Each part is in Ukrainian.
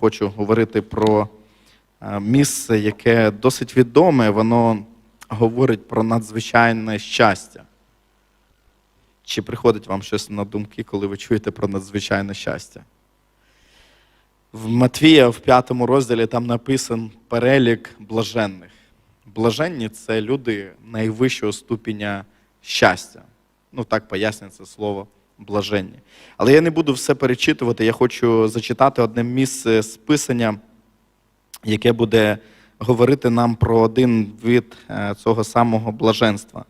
хочу говорити про е, місце, яке досить відоме, воно говорить про надзвичайне щастя. Чи приходить вам щось на думки, коли ви чуєте про надзвичайне щастя? В Матвія в п'ятому розділі там написан перелік блаженних. Блаженні це люди найвищого ступеня щастя. Ну, так пояснює це слово блаженні. Але я не буду все перечитувати, я хочу зачитати одне місце з Писання, яке буде говорити нам про один вид е, цього самого блаженства.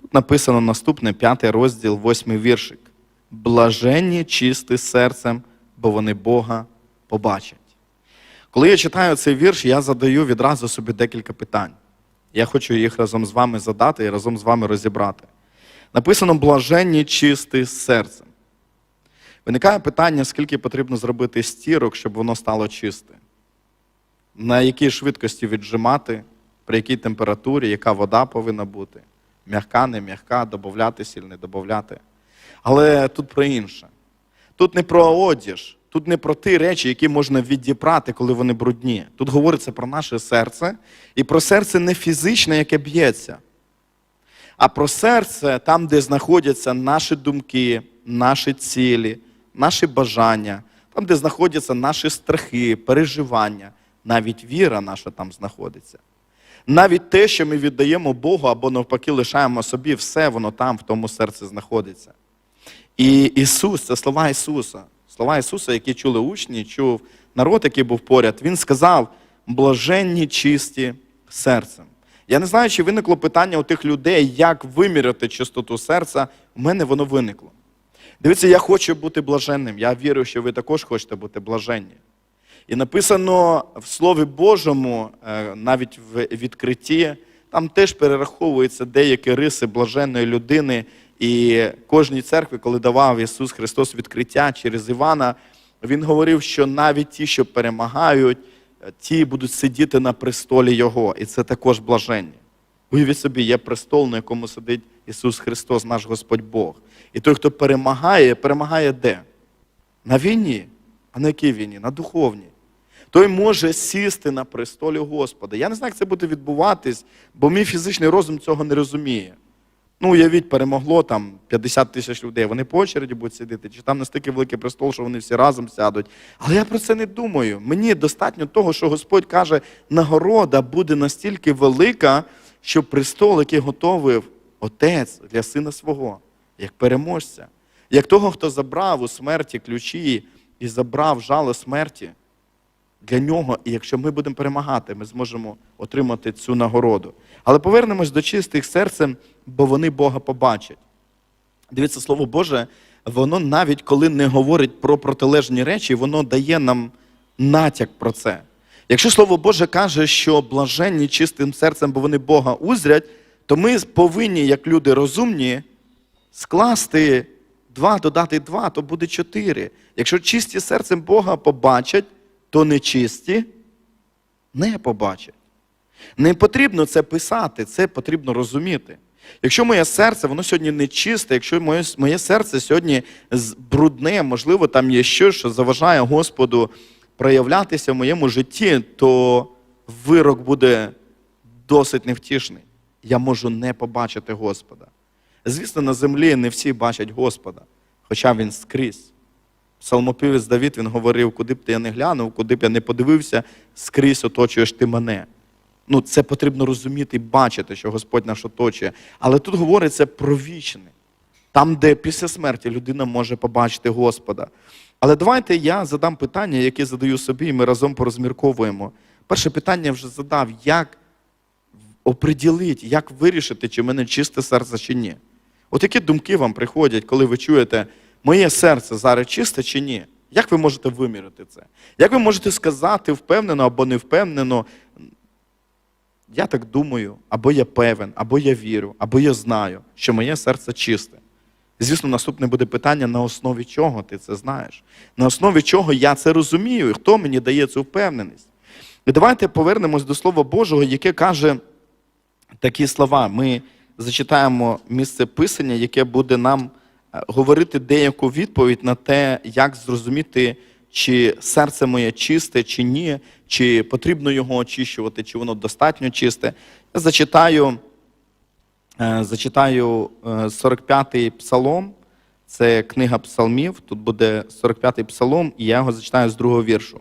Тут написано наступне, п'ятий розділ, восьмий віршик. Блаженні чисті серцем, бо вони Бога побачать. Коли я читаю цей вірш, я задаю відразу собі декілька питань. Я хочу їх разом з вами задати і разом з вами розібрати. Написано блаженні чисті серцем. Виникає питання, скільки потрібно зробити стірок, щоб воно стало чисте. На якій швидкості віджимати, при якій температурі, яка вода повинна бути. М'яка, не м'яка, додати сіль, не додати. Але тут про інше. Тут не про одіж, тут не про ті речі, які можна відібрати, коли вони брудні. Тут говориться про наше серце, і про серце не фізичне, яке б'ється, а про серце там, де знаходяться наші думки, наші цілі, наші бажання, там, де знаходяться наші страхи, переживання, навіть віра наша там знаходиться. Навіть те, що ми віддаємо Богу або навпаки лишаємо собі, все воно там, в тому серці знаходиться. І Ісус, це слова Ісуса. Слова Ісуса, які чули учні, чув народ, який був поряд, Він сказав: блаженні чисті серцем. Я не знаю, чи виникло питання у тих людей, як виміряти чистоту серця. У мене воно виникло. Дивіться, я хочу бути блаженним. Я вірю, що ви також хочете бути блаженні. І написано в Слові Божому, е, навіть в відкритті, там теж перераховуються деякі риси блаженної людини. І кожній церкві, коли давав Ісус Христос відкриття через Івана, Він говорив, що навіть ті, що перемагають, ті будуть сидіти на престолі Його. І це також блаження. Уявіть собі, є престол, на якому сидить Ісус Христос, наш Господь Бог. І той, хто перемагає, перемагає де? На війні. А на якій війні? На духовній. Той може сісти на престолі Господа. Я не знаю, як це буде відбуватись, бо мій фізичний розум цього не розуміє. Ну, уявіть, перемогло там 50 тисяч людей. Вони по очереді будуть сидіти, чи там настільки великий престол, що вони всі разом сядуть. Але я про це не думаю. Мені достатньо того, що Господь каже, нагорода буде настільки велика, що престол, який готовив Отець для сина свого, як переможця, як того, хто забрав у смерті ключі і забрав жало смерті. Для нього, і якщо ми будемо перемагати, ми зможемо отримати цю нагороду. Але повернемось до чистих серцем, бо вони Бога побачать. Дивіться, Слово Боже, воно навіть коли не говорить про протилежні речі, воно дає нам натяк про це. Якщо Слово Боже каже, що блаженні чистим серцем, бо вони Бога узрять, то ми повинні, як люди розумні, скласти два, додати два, то буде чотири. Якщо чисті серцем Бога побачать, то нечисті не побачать. Не потрібно це писати, це потрібно розуміти. Якщо моє серце, воно сьогодні не чисте, якщо моє, моє серце сьогодні брудне, можливо, там є щось, що заважає Господу проявлятися в моєму житті, то вирок буде досить невтішний. Я можу не побачити Господа. Звісно, на землі не всі бачать Господа, хоча Він скрізь. Псалмопівець Давід він говорив, куди б ти я не глянув, куди б я не подивився, скрізь оточуєш ти мене. Ну, це потрібно розуміти і бачити, що Господь наш оточує. Але тут говориться про вічне, там, де після смерті людина може побачити Господа. Але давайте я задам питання, яке задаю собі, і ми разом порозмірковуємо. Перше питання я вже задав: як оприділити, як вирішити, чи в мене чисте серце, чи ні. От які думки вам приходять, коли ви чуєте, моє серце зараз чисте чи ні? Як ви можете виміряти це? Як ви можете сказати впевнено або не впевнено, я так думаю, або я певен, або я вірю, або я знаю, що моє серце чисте. Звісно, наступне буде питання, на основі чого ти це знаєш, на основі чого я це розумію, і хто мені дає цю впевненість. І давайте повернемось до Слова Божого, яке каже такі слова. Ми зачитаємо місце писання, яке буде нам е, говорити деяку відповідь на те, як зрозуміти, чи серце моє чисте, чи ні, чи потрібно його очищувати, чи воно достатньо чисте. Я зачитаю, е, зачитаю е, 45-й псалом. Це книга псалмів. Тут буде 45-й псалом, і я його зачитаю з другого віршу.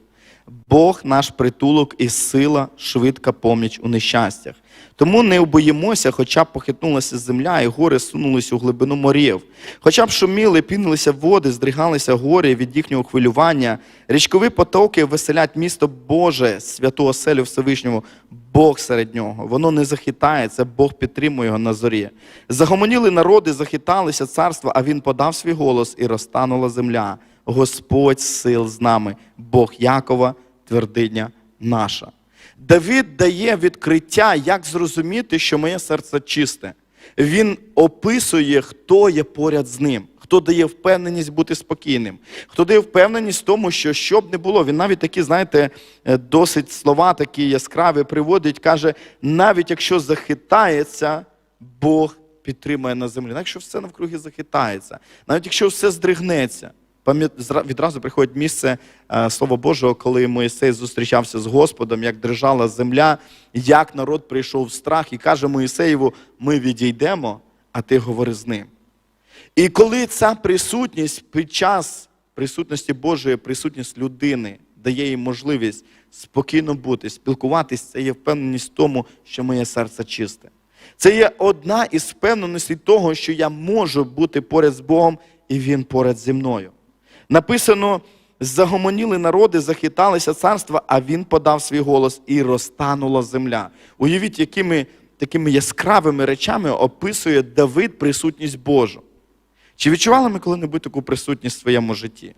Бог наш притулок і сила, швидка поміч у нещастях. Тому не обоїмося, хоча б похитнулася земля, і гори сунулись у глибину морів. Хоча б шуміли, пінилися води, здригалися гори від їхнього хвилювання. Річкові потоки веселять місто Боже, святу оселю Всевишнього, Бог серед нього. Воно не захитається, Бог підтримує його на зорі. Загомоніли народи, захиталися царства, а він подав свій голос і розтанула земля. Господь сил з нами, Бог Якова, твердиня наша. Давид дає відкриття, як зрозуміти, що моє серце чисте. Він описує, хто є поряд з ним, хто дає впевненість бути спокійним, хто дає впевненість в тому, що що б не було, він навіть такі, знаєте, е, досить слова такі яскраві приводить, каже: навіть якщо захитається, Бог підтримує на землі. Навіть якщо все навкруги захитається, навіть якщо все здригнеться. Відразу приходить місце е, Слова Божого, коли Моїсей зустрічався з Господом, як дрижала земля, як народ прийшов в страх і каже Моїсеєву: ми відійдемо, а ти говори з ним. І коли ця присутність під час присутності Божої, присутність людини дає їй можливість спокійно бути, спілкуватись, це є впевненість в тому, що моє серце чисте. Це є одна із впевненостей того, що я можу бути поряд з Богом, і Він поряд зі мною. Написано: загомоніли народи, захиталися царства, а він подав свій голос і розтанула земля. Уявіть, якими такими яскравими речами описує Давид присутність Божу. Чи відчували ми коли-небудь таку присутність в своєму житті?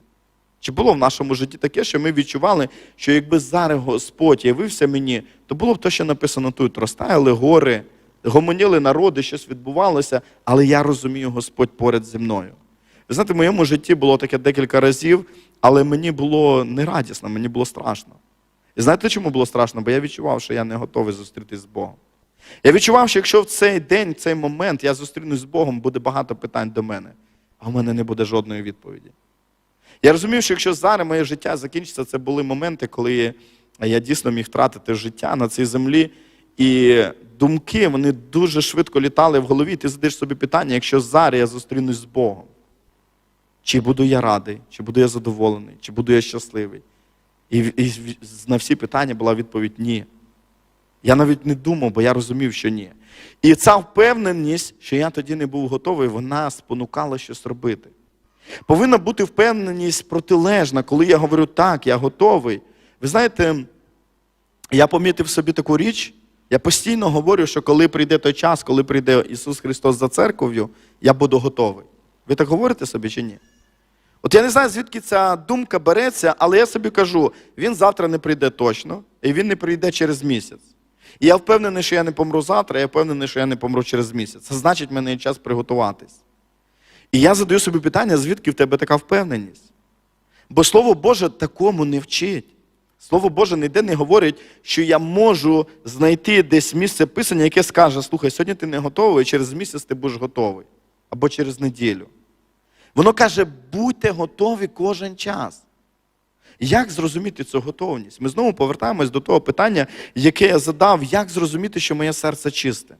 Чи було в нашому житті таке, що ми відчували, що якби зараз Господь явився мені, то було б те, що написано тут: розтаяли гори, гомоніли народи, щось відбувалося, але я розумію, Господь поряд зі мною. Ви знаєте, в моєму житті було таке декілька разів, але мені було не радісно, мені було страшно. І знаєте, чому було страшно? Бо я відчував, що я не готовий зустрітись з Богом. Я відчував, що якщо в цей день, в цей момент я зустрінусь з Богом, буде багато питань до мене, а в мене не буде жодної відповіді. Я розумів, що якщо зараз моє життя закінчиться, це були моменти, коли я дійсно міг втратити життя на цій землі. І думки вони дуже швидко літали в голові. Ти задаєш собі питання, якщо зараз я зустрінусь з Богом, чи буду я радий, чи буду я задоволений, чи буду я щасливий? І, і на всі питання була відповідь ні. Я навіть не думав, бо я розумів, що ні. І ця впевненість, що я тоді не був готовий, вона спонукала щось робити. Повинна бути впевненість протилежна, коли я говорю так, я готовий. Ви знаєте, я помітив собі таку річ, я постійно говорю, що коли прийде той час, коли прийде Ісус Христос за церков'ю, я буду готовий. Ви так говорите собі чи ні? От я не знаю, звідки ця думка береться, але я собі кажу, він завтра не прийде точно, і він не прийде через місяць. І я впевнений, що я не помру завтра, я впевнений, що я не помру через місяць. Це значить, в мене є час приготуватись. І я задаю собі питання, звідки в тебе така впевненість? Бо Слово Боже такому не вчить. Слово Боже ніде не говорить, що я можу знайти десь місце писання, яке скаже: слухай, сьогодні ти не готовий, через місяць ти будеш готовий. Або через неділю. Воно каже, будьте готові кожен час. Як зрозуміти цю готовність? Ми знову повертаємось до того питання, яке я задав, як зрозуміти, що моє серце чисте.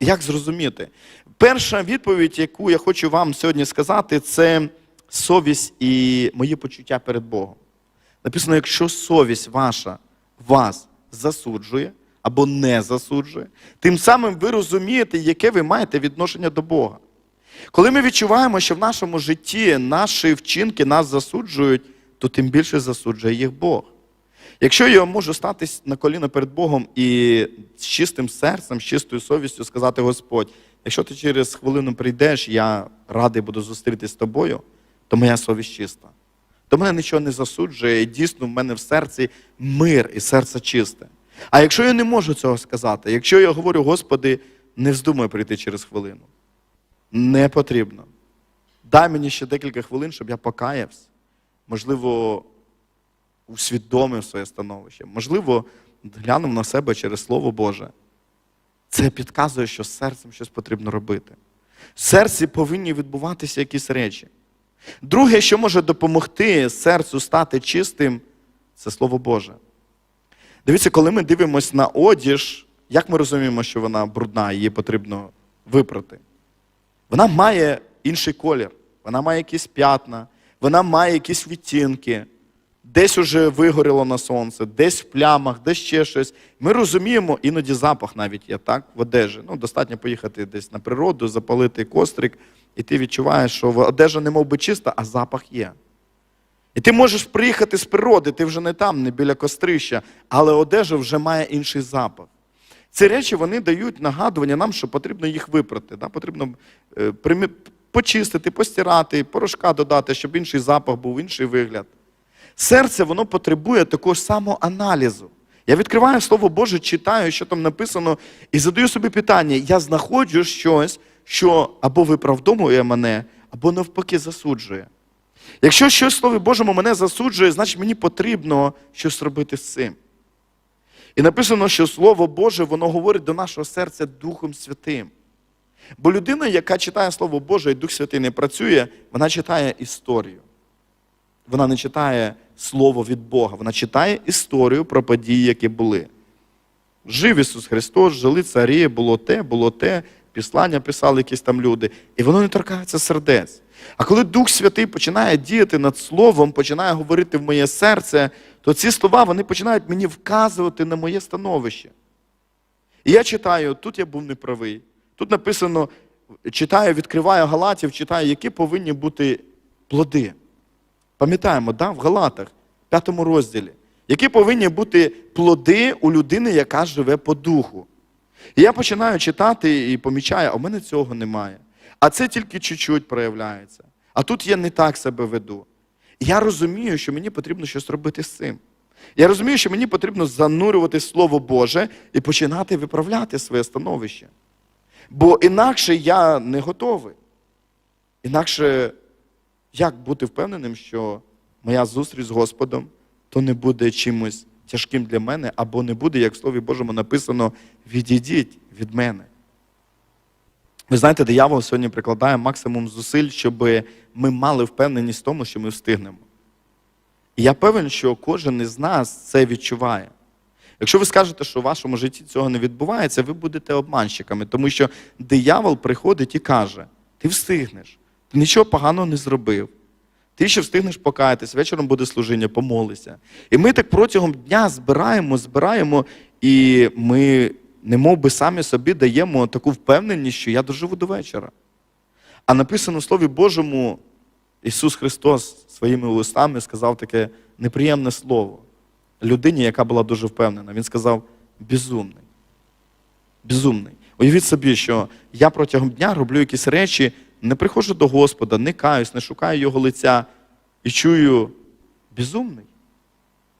Як зрозуміти? Перша відповідь, яку я хочу вам сьогодні сказати, це совість і мої почуття перед Богом. Написано, якщо совість ваша вас засуджує або не засуджує, тим самим ви розумієте, яке ви маєте відношення до Бога. Коли ми відчуваємо, що в нашому житті наші вчинки нас засуджують, то тим більше засуджує їх Бог. Якщо я можу статись на коліна перед Богом і з чистим серцем, з чистою совістю сказати Господь, якщо ти через хвилину прийдеш, я радий буду зустрітися з тобою, то моя совість чиста. То мене нічого не засуджує, і дійсно в мене в серці мир і серце чисте. А якщо я не можу цього сказати, якщо я говорю, Господи, не вздумай прийти через хвилину, не потрібно. Дай мені ще декілька хвилин, щоб я покаявся. Можливо, усвідомив своє становище. Можливо, глянув на себе через Слово Боже. Це підказує, що з серцем щось потрібно робити. В серці повинні відбуватися якісь речі. Друге, що може допомогти серцю стати чистим, це Слово Боже. Дивіться, коли ми дивимося на одіж, як ми розуміємо, що вона брудна, її потрібно випрати? Вона має інший колір, вона має якісь п'ятна, вона має якісь відтінки, десь уже вигоріло на сонце, десь в плямах, десь ще щось. Ми розуміємо, іноді запах навіть є так, в одежі. Ну, достатньо поїхати десь на природу, запалити кострик, і ти відчуваєш, що одежа не мов би чиста, а запах є. І ти можеш приїхати з природи, ти вже не там, не біля кострища, але одежа вже має інший запах. Ці речі вони дають нагадування нам, що потрібно їх випрати. Да? Потрібно е, почистити, постирати, порошка додати, щоб інший запах був, інший вигляд. Серце воно потребує такого ж самого аналізу. Я відкриваю Слово Боже, читаю, що там написано, і задаю собі питання: я знаходжу щось, що або виправдовує мене, або навпаки засуджує. Якщо щось в Слові Божому мене засуджує, значить мені потрібно щось робити з цим. І написано, що Слово Боже, воно говорить до нашого серця Духом Святим. Бо людина, яка читає Слово Боже і Дух Святий не працює, вона читає історію. Вона не читає Слово від Бога, вона читає історію про події, які були. Жив Ісус Христос, жили царі, було те, було те, післання писали якісь там люди, і воно не торкається сердець. А коли Дух Святий починає діяти над Словом, починає говорити в моє серце, то ці слова вони починають мені вказувати на моє становище. І я читаю, тут я був неправий. Тут написано, читаю, відкриваю Галатів, читаю, які повинні бути плоди. Пам'ятаємо, да, в Галатах, п'ятому розділі, які повинні бути плоди у людини, яка живе по духу. І я починаю читати і помічаю, а в мене цього немає. А це тільки чуть-чуть проявляється. А тут я не так себе веду. Я розумію, що мені потрібно щось робити з цим. Я розумію, що мені потрібно занурювати Слово Боже і починати виправляти своє становище. Бо інакше я не готовий. Інакше як бути впевненим, що моя зустріч з Господом то не буде чимось тяжким для мене, або не буде, як в Слові Божому написано, відійдіть від мене. Ви знаєте, диявол сьогодні прикладає максимум зусиль, щоб ми мали впевненість в тому, що ми встигнемо. І я певен, що кожен із нас це відчуває. Якщо ви скажете, що в вашому житті цього не відбувається, ви будете обманщиками, тому що диявол приходить і каже: ти встигнеш, ти нічого поганого не зробив. Ти ще встигнеш покаятись, вечором буде служіння, помолися. І ми так протягом дня збираємо, збираємо, і ми немов би самі собі даємо таку впевненість, що я доживу до вечора. А написано в Слові Божому, Ісус Христос своїми устами сказав таке неприємне слово людині, яка була дуже впевнена. Він сказав безумний. Безумний. Уявіть собі, що я протягом дня роблю якісь речі, не приходжу до Господа, не каюсь, не шукаю Його лиця і чую безумний,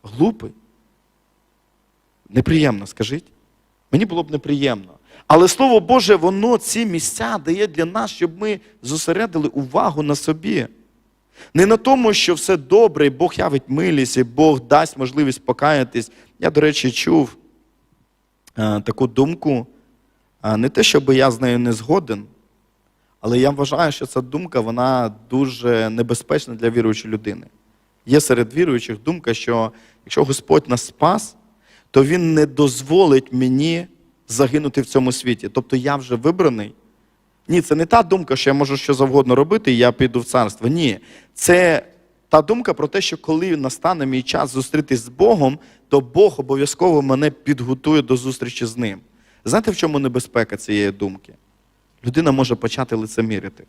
глупий. Неприємно, скажіть. Мені було б неприємно. Але Слово Боже, воно ці місця дає для нас, щоб ми зосередили увагу на собі. Не на тому, що все добре, і Бог явить милість, і Бог дасть можливість покаятись. Я, до речі, чув е, таку думку, е, не те, щоб я з нею не згоден, але я вважаю, що ця думка вона дуже небезпечна для віруючої людини. Є серед віруючих думка, що якщо Господь нас спас, то Він не дозволить мені загинути в цьому світі. Тобто я вже вибраний. Ні, це не та думка, що я можу що завгодно робити, і я піду в царство. Ні. Це та думка про те, що коли настане мій час зустрітись з Богом, то Бог обов'язково мене підготує до зустрічі з ним. Знаєте, в чому небезпека цієї думки? Людина може почати лицемірити.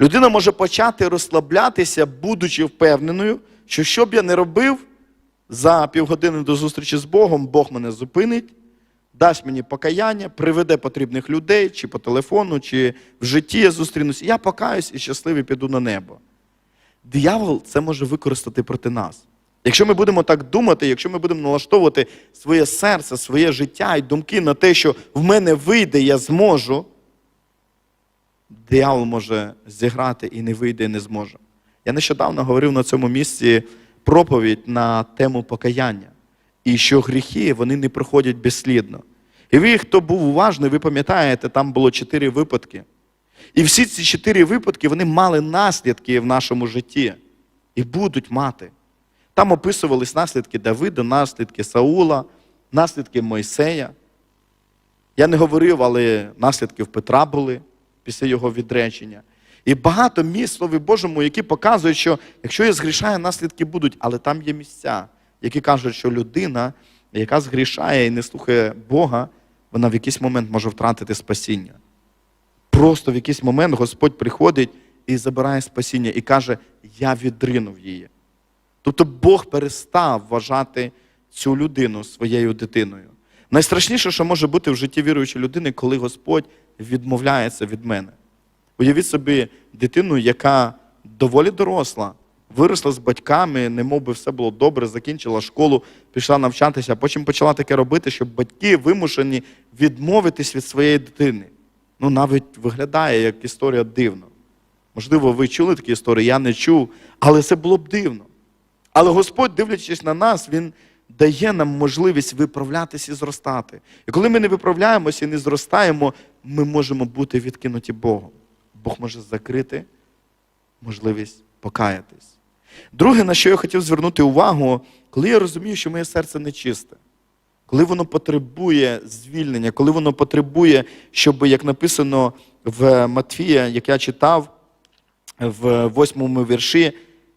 Людина може почати розслаблятися, будучи впевненою, що що б я не робив, за півгодини до зустрічі з Богом Бог мене зупинить, дасть мені покаяння, приведе потрібних людей, чи по телефону, чи в житті я зустрінусь. Я покаюсь і щасливий піду на небо. Диявол це може використати проти нас. Якщо ми будемо так думати, якщо ми будемо налаштовувати своє серце, своє життя і думки на те, що в мене вийде, я зможу, диявол може зіграти і не вийде, і не зможе. Я нещодавно говорив на цьому місці проповідь на тему покаяння. І що гріхи вони не проходять безслідно. І ви, хто був уважний, ви пам'ятаєте, там було чотири випадки. І всі ці чотири випадки вони мали наслідки в нашому житті і будуть мати. Там описувались наслідки Давида, наслідки Саула, наслідки Мойсея. Я не говорив, але наслідки в Петра були після його відречення. І багато місць Слові Божому, які показують, що якщо я згрішаю, наслідки будуть, але там є місця, які кажуть, що людина, яка згрішає і не слухає Бога, вона в якийсь момент може втратити спасіння. Просто в якийсь момент Господь приходить і забирає спасіння і каже: Я відринув її. Тобто Бог перестав вважати цю людину своєю дитиною. Найстрашніше, що може бути в житті віруючої людини, коли Господь відмовляється від мене. Уявіть собі дитину, яка доволі доросла, виросла з батьками, немов би все було добре, закінчила школу, пішла навчатися, а потім почала таке робити, щоб батьки вимушені відмовитись від своєї дитини. Ну, навіть виглядає як історія дивно. Можливо, ви чули такі історії, я не чув, але це було б дивно. Але Господь, дивлячись на нас, Він дає нам можливість виправлятися і зростати. І коли ми не виправляємося і не зростаємо, ми можемо бути відкинуті Богом. Бог може закрити можливість покаятись. Друге, на що я хотів звернути увагу, коли я розумію, що моє серце нечисте, коли воно потребує звільнення, коли воно потребує, щоб, як написано в Матфія, як я читав в восьмому вірші,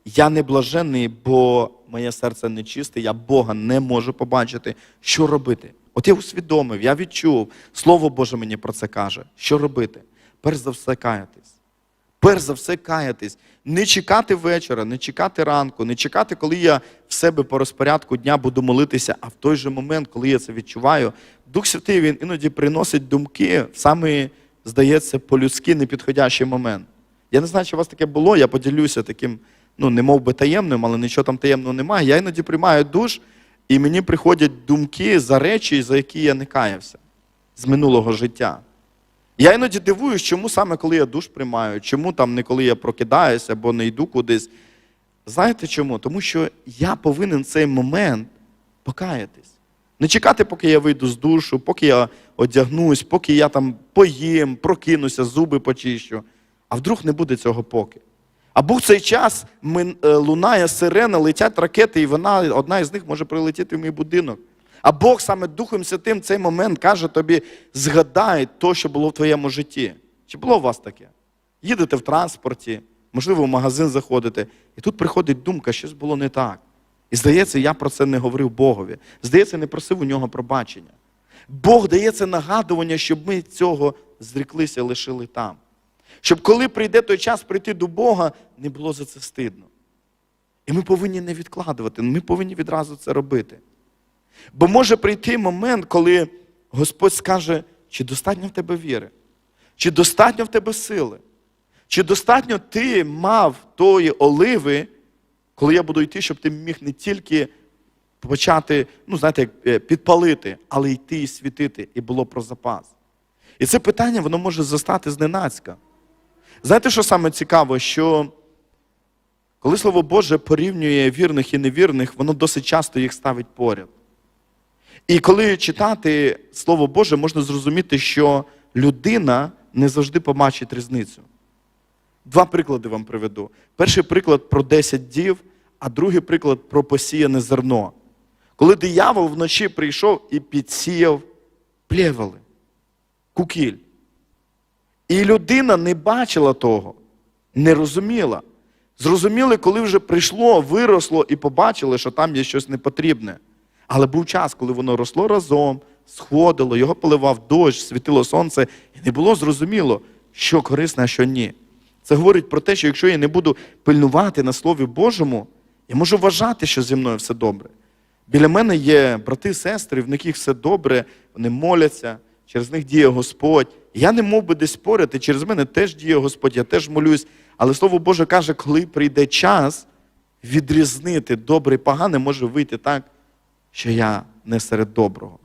я не блажений, бо моє серце нечисте, я Бога не можу побачити. Що робити? От я усвідомив, я відчув, Слово Боже мені про це каже. Що робити? Перш за все каятись. Перш за все каятись. Не чекати вечора, не чекати ранку, не чекати, коли я в себе по розпорядку дня буду молитися, а в той же момент, коли я це відчуваю, Дух Святий він іноді приносить думки в самий, здається, по-людськи непідходящий момент. Я не знаю, чи у вас таке було, я поділюся таким, ну, не мов би таємним, але нічого там таємного немає. Я іноді приймаю душ, і мені приходять думки за речі, за які я не каявся з минулого життя. Я іноді дивуюсь, чому саме коли я душ приймаю, чому там не коли я прокидаюся або не йду кудись. Знаєте чому? Тому що я повинен цей момент покаятись. Не чекати, поки я вийду з душу, поки я одягнусь, поки я там поїм, прокинуся, зуби почищу. А вдруг не буде цього поки. Або в цей час е, лунає сирена, летять ракети, і вона, одна із них може прилетіти в мій будинок. А Бог саме Духом Святим цей момент каже тобі: згадай то, що було в твоєму житті. Чи було у вас таке? Їдете в транспорті, можливо, в магазин заходите, і тут приходить думка, щось було не так. І здається, я про це не говорив Богові. Здається, не просив у нього пробачення. Бог дає це нагадування, щоб ми цього зріклися, лишили там. Щоб коли прийде той час прийти до Бога, не було за це стидно. І ми повинні не відкладувати, ми повинні відразу це робити. Бо може прийти момент, коли Господь скаже, чи достатньо в тебе віри, чи достатньо в тебе сили, чи достатньо ти мав тої оливи, коли я буду йти, щоб ти міг не тільки почати, ну, знаєте, е, підпалити, але йти і світити, і було про запас. І це питання воно може застати зненацька. Знаєте, що саме цікаво, що коли Слово Боже порівнює вірних і невірних, воно досить часто їх ставить поряд. І коли читати Слово Боже, можна зрозуміти, що людина не завжди побачить різницю. Два приклади вам приведу. Перший приклад про 10 дів, а другий приклад про посіяне зерно. Коли диявол вночі прийшов і підсіяв плєвали, кукіль. І людина не бачила того, не розуміла. Зрозуміли, коли вже прийшло, виросло і побачили, що там є щось непотрібне. Але був час, коли воно росло разом, сходило, його поливав дощ, світило сонце, і не було зрозуміло, що корисне, а що ні. Це говорить про те, що якщо я не буду пильнувати на Слові Божому, я можу вважати, що зі мною все добре. Біля мене є брати і сестри, в яких все добре, вони моляться, через них діє Господь. Я не мов би десь поряд, і через мене теж діє Господь, я теж молюсь. Але Слово Боже каже, коли прийде час відрізнити добре і погане, може вийти так, що я не серед доброго.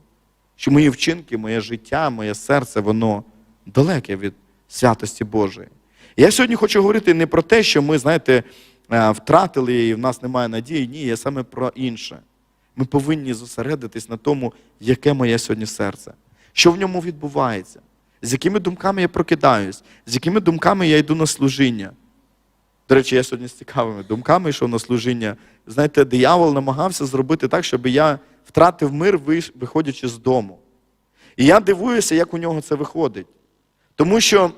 Що мої вчинки, моє життя, моє серце, воно далеке від святості Божої. Я сьогодні хочу говорити не про те, що ми, знаєте, е, втратили і в нас немає надії. Ні, я саме про інше. Ми повинні зосередитись на тому, яке моє сьогодні серце, що в ньому відбувається. з якими думками я прокидаюсь, з якими думками я йду на служіння. До речі, я сьогодні з цікавими думками йшов на служіння. Знаєте, диявол намагався зробити так, щоб я втратив мир, виходячи з дому. І я дивуюся, як у нього це виходить. Тому що,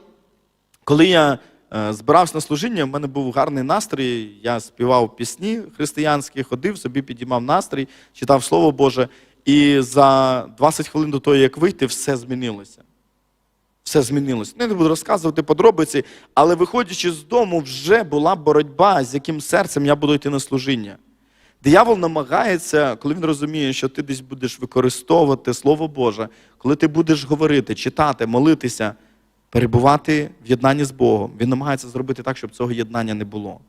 коли я е, збирався на служіння, в мене був гарний настрій, я співав пісні християнські, ходив, собі підіймав настрій, читав Слово Боже. І за 20 хвилин до того, як вийти, все змінилося. Все змінилося. Ну, не буду розказувати подробиці, але виходячи з дому, вже була боротьба, з яким серцем я буду йти на служіння. Диявол намагається, коли він розуміє, що ти десь будеш використовувати Слово Боже, коли ти будеш говорити, читати, молитися, перебувати в єднанні з Богом, він намагається зробити так, щоб цього єднання не було.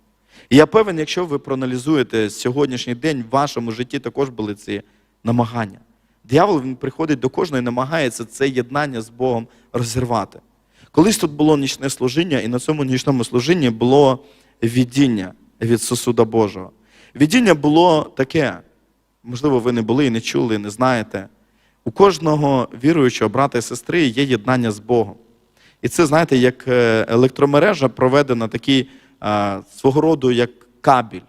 І я певен, якщо ви проаналізуєте сьогоднішній день, в вашому житті також були ці намагання. Диявол він приходить до кожного і намагається це єднання з Богом розірвати. Колись тут було нічне служіння, і на цьому нічному служінні було видіння від сосуда Божого. Видіння було таке, можливо, ви не були і не чули, і не знаєте. У кожного віруючого брата і сестри є єднання з Богом. І це, знаєте, як е, електромережа проведена такий свого роду як кабель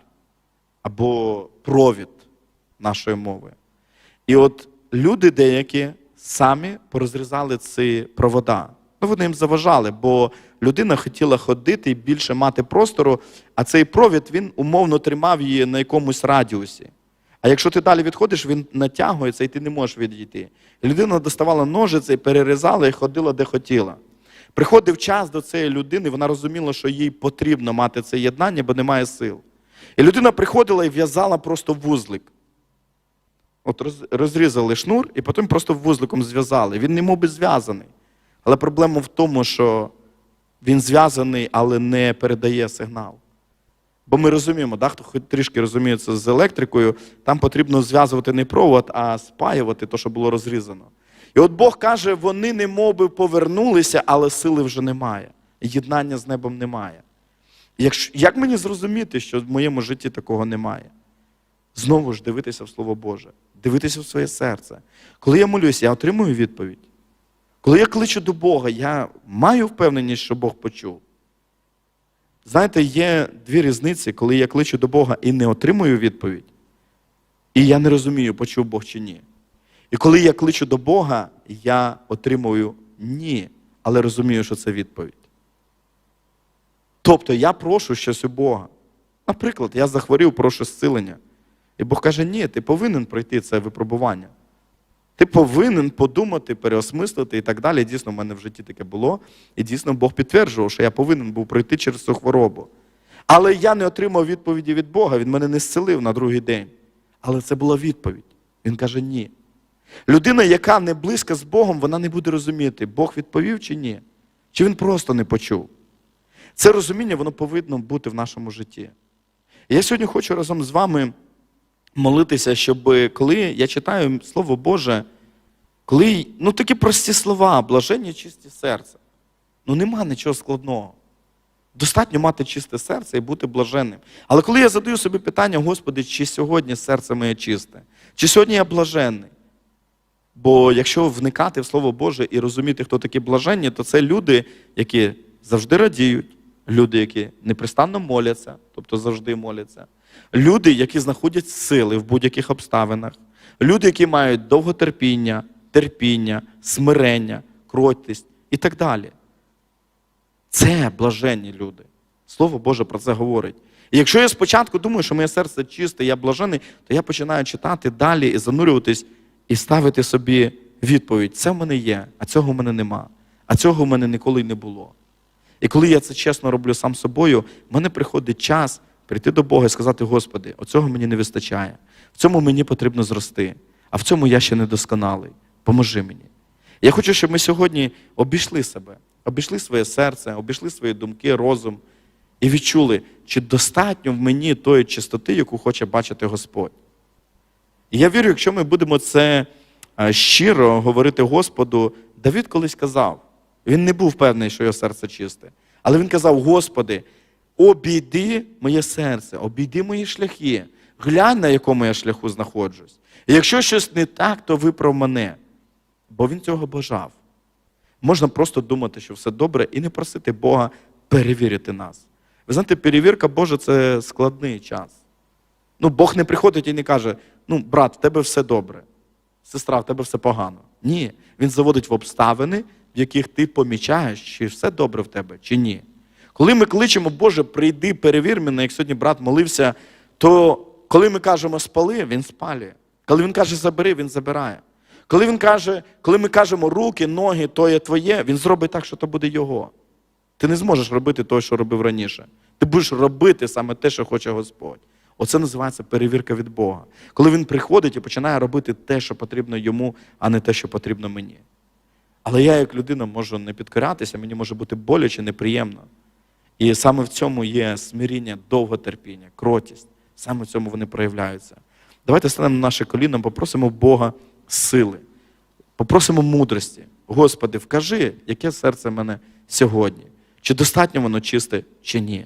або провід нашою мовою. І от люди деякі самі порозрізали ці провода. Ну, вони їм заважали, бо людина хотіла ходити і більше мати простору, а цей провід він умовно тримав її на якомусь радіусі. А якщо ти далі відходиш, він натягується і ти не можеш відійти. Людина доставала ножиці, перерізала і ходила де хотіла. Приходив час до цієї людини, вона розуміла, що їй потрібно мати це єднання, бо немає сил. І людина приходила і в'язала просто вузлик. От розрізали шнур і потім просто вузликом зв'язали. Він не мов би зв'язаний. Але проблема в тому, що він зв'язаний, але не передає сигнал. Бо ми розуміємо, да, хто хоч трішки розуміється з електрикою, там потрібно зв'язувати не провод, а спаювати те, що було розрізано. І от Бог каже, вони не мов би повернулися, але сили вже немає. Єднання з небом немає. Якщо, як мені зрозуміти, що в моєму житті такого немає? Знову ж дивитися в Слово Боже, дивитися в своє серце. Коли я молюся, я отримую відповідь. Коли я кличу до Бога, я маю впевненість, що Бог почув. Знаєте, є дві різниці, коли я кличу до Бога і не отримую відповідь, і я не розумію, почув Бог чи ні. І коли я кличу до Бога, я отримую ні, але розумію, що це відповідь. Тобто я прошу щось у Бога. Наприклад, я захворів, прошу зцілення. І Бог каже, ні, ти повинен пройти це випробування. Ти повинен подумати, переосмислити і так далі. Дійсно, в мене в житті таке було. І дійсно Бог підтверджував, що я повинен був пройти через цю хворобу. Але я не отримав відповіді від Бога, він мене не зцілив на другий день. Але це була відповідь. Він каже, ні. Людина, яка не близька з Богом, вона не буде розуміти, Бог відповів чи ні. Чи він просто не почув. Це розуміння, воно повинно бути в нашому житті. Я сьогодні хочу разом з вами молитися, щоб коли я читаю Слово Боже, коли ну такі прості слова, блаженні чисті серця. Ну нема нічого складного. Достатньо мати чисте серце і бути блаженним. Але коли я задаю собі питання, Господи, чи сьогодні серце моє чисте, чи сьогодні я блаженний? Бо якщо вникати в Слово Боже і розуміти, хто такі блаженні, то це люди, які завжди радіють, люди, які непрестанно моляться, тобто завжди моляться, люди, які знаходять сили в будь-яких обставинах, люди, які мають довготерпіння, терпіння, смирення, кротість і так далі. Це блаженні люди. Слово Боже про це говорить. І якщо я спочатку думаю, що моє серце чисте, я блажений, то я починаю читати далі і занурюватись, і ставити собі відповідь: це в мене є, а цього в мене нема, а цього в мене ніколи не було. І коли я це чесно роблю сам собою, в мене приходить час прийти до Бога і сказати: Господи, оцього мені не вистачає, в цьому мені потрібно зрости, а в цьому я ще не досконалий. Поможи мені. Я хочу, щоб ми сьогодні обійшли себе, обійшли своє серце, обійшли свої думки, розум і відчули, чи достатньо в мені тої чистоти, яку хоче бачити Господь. І я вірю, якщо ми будемо це е, щиро говорити Господу, Давид колись казав, він не був певний, що його серце чисте. Але він казав: Господи, обійди моє серце, обійди мої шляхи, глянь, на якому я шляху знаходжусь. І якщо щось не так, то виправ мене. Бо він цього бажав. Можна просто думати, що все добре, і не просити Бога перевірити нас. Ви знаєте, перевірка Божа це складний час. Ну, Бог не приходить і не каже: ну, брат, в тебе все добре, сестра, в тебе все погано. Ні. Він заводить в обставини, в яких ти помічаєш, чи все добре в тебе, чи ні. Коли ми кличемо, Боже, прийди, перевір мене, як сьогодні брат молився, то коли ми кажемо спали, він спалює. Коли він каже забери, він забирає. Коли він каже, коли ми кажемо руки, ноги, то є твоє, він зробить так, що то буде його. Ти не зможеш робити те, що робив раніше. Ти будеш робити саме те, що хоче Господь. Оце називається перевірка від Бога. Коли він приходить і починає робити те, що потрібно йому, а не те, що потрібно мені. Але я, як людина, можу не підкорятися, мені може бути боляче, неприємно. І саме в цьому є смиріння, довготерпіння, кротість. Саме в цьому вони проявляються. Давайте станемо на наше коліно, попросимо Бога сили, попросимо мудрості. Господи, вкажи, яке серце в мене сьогодні. Чи достатньо воно чисте, чи ні.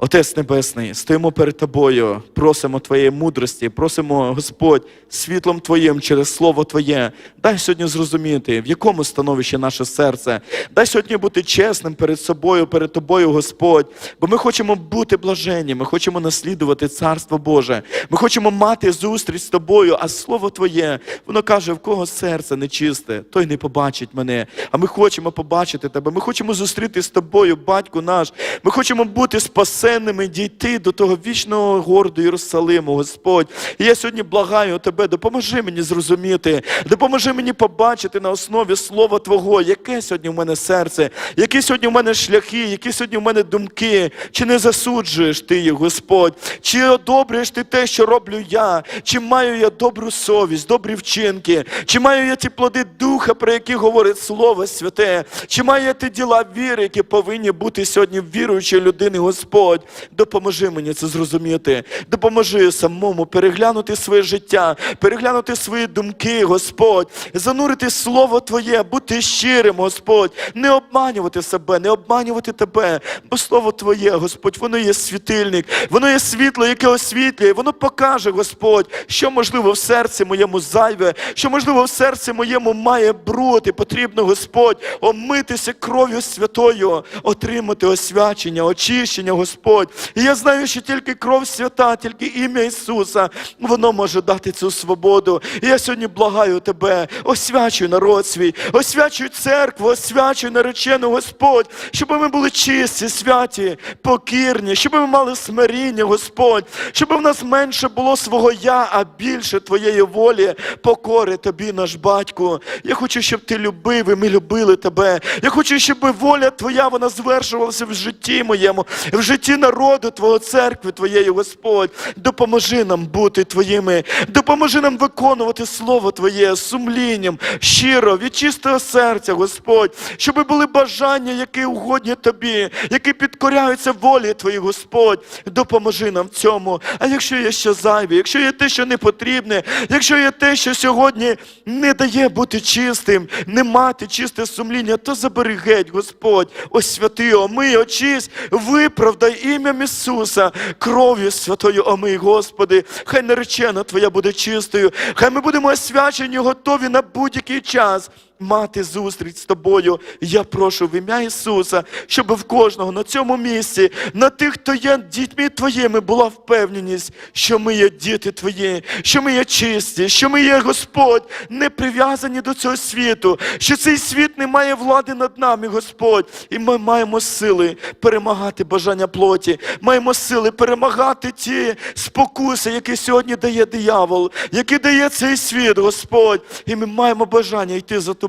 Отець Небесний, стоїмо перед Тобою, просимо Твоєї мудрості, просимо, Господь, світлом Твоїм через Слово Твоє. Дай сьогодні зрозуміти, в якому становищі наше серце. Дай сьогодні бути чесним перед собою, перед Тобою, Господь. Бо ми хочемо бути блаженні, ми хочемо наслідувати Царство Боже. Ми хочемо мати зустріч з Тобою, а Слово Твоє, воно каже, в кого серце нечисте, той не побачить мене. А ми хочемо побачити Тебе. Ми хочемо зустріти з Тобою, Батько наш. Ми хочемо бути спасенними, дійти до того вічного городу Єрусалиму, Господь. І я сьогодні благаю Тебе, допоможи мені зрозуміти, допоможи мені побачити на основі Слова Твого, яке сьогодні в мене серце, які сьогодні в мене шляхи, які сьогодні в мене думки. Чи не засуджуєш ти їх, Господь? Чи одобрюєш ти те, що роблю я? Чи маю я добру совість, добрі вчинки? Чи маю я ті плоди духа, про які говорить Слово Святе? Чи маю я ті діла віри, які повинні бути сьогодні віруючої людини, Господь? Допоможи мені це зрозуміти. Допоможи самому переглянути своє життя, переглянути свої думки, Господь, занурити Слово Твоє, бути щирим, Господь, не обманювати себе, не обманювати тебе. Бо Слово Твоє, Господь, воно є світильник, воно є світло, яке освітлює, воно покаже, Господь, що можливо в серці моєму зайве, що можливо в серці моєму має бруд, і потрібно, Господь, омитися кров'ю святою, отримати освячення, очищення, Господь. І я знаю, що тільки кров свята, тільки ім'я Ісуса, воно може дати цю свободу. І я сьогодні благаю Тебе, освячуй народ свій, освячуй церкву, освячуй наречену, Господь, щоб ми були чисті, святі, покірні, щоб ми мали смиріння, Господь, щоб в нас менше було свого я, а більше Твоєї волі, покори Тобі, наш батько. Я хочу, щоб Ти любив, і ми любили Тебе. Я хочу, щоб воля Твоя вона звершувалася в житті моєму, в житті народу Твого церкви Твоєї, Господь. Допоможи нам бути Твоїми, допоможи нам виконувати Слово Твоє сумлінням, щиро, від чистого серця, Господь, щоб були бажання, які угодні Тобі, які підкоряються волі Твоїй, Господь. Допоможи нам в цьому. А якщо є що зайве, якщо є те, що не потрібне, якщо є те, що сьогодні не дає бути чистим, не мати чисте сумління, то забери геть, Господь, освяти, омий, очись, виправдай ім'ям Ісуса, кров'ю святою омий, Господи. Хай наречена Твоя буде чистою, хай ми будемо освячені, готові на будь-який час. Мати зустріч з тобою. Я прошу в ім'я Ісуса, щоб в кожного на цьому місці, на тих, хто є дітьми твоїми, була впевненість, що ми є діти твої, що ми є чисті, що ми є Господь, не прив'язані до цього світу, що цей світ не має влади над нами, Господь. І ми маємо сили перемагати бажання плоті, маємо сили перемагати ті спокуси, які сьогодні дає диявол, які дає цей світ, Господь. І ми маємо бажання йти за тобою,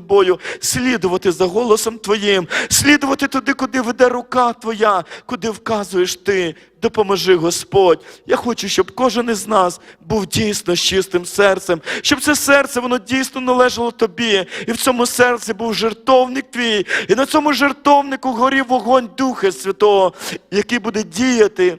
слідувати за голосом Твоїм, слідувати туди, куди веде рука Твоя, куди вказуєш Ти. Допоможи, Господь. Я хочу, щоб кожен із нас був дійсно з чистим серцем, щоб це серце воно дійсно належало тобі. І в цьому серці був жертовник твій. І на цьому жертовнику горів вогонь Духа Святого, який буде діяти,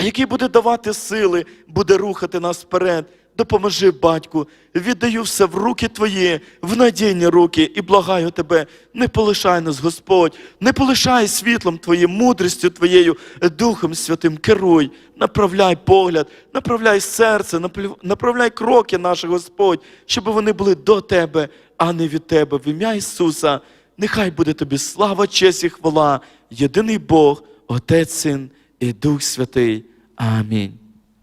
який буде давати сили, буде рухати нас вперед. Допоможи, батьку, віддаю все в руки твої, в надійні руки, і благаю тебе, не полишай нас, Господь, не полишай світлом Твоїм, мудрістю Твоєю, Духом Святим, керуй, направляй погляд, направляй серце, направляй кроки наші, Господь, щоб вони були до Тебе, а не від Тебе. В ім'я Ісуса Нехай буде тобі слава, честь і хвала, єдиний Бог, Отець, Син і Дух Святий. Амінь.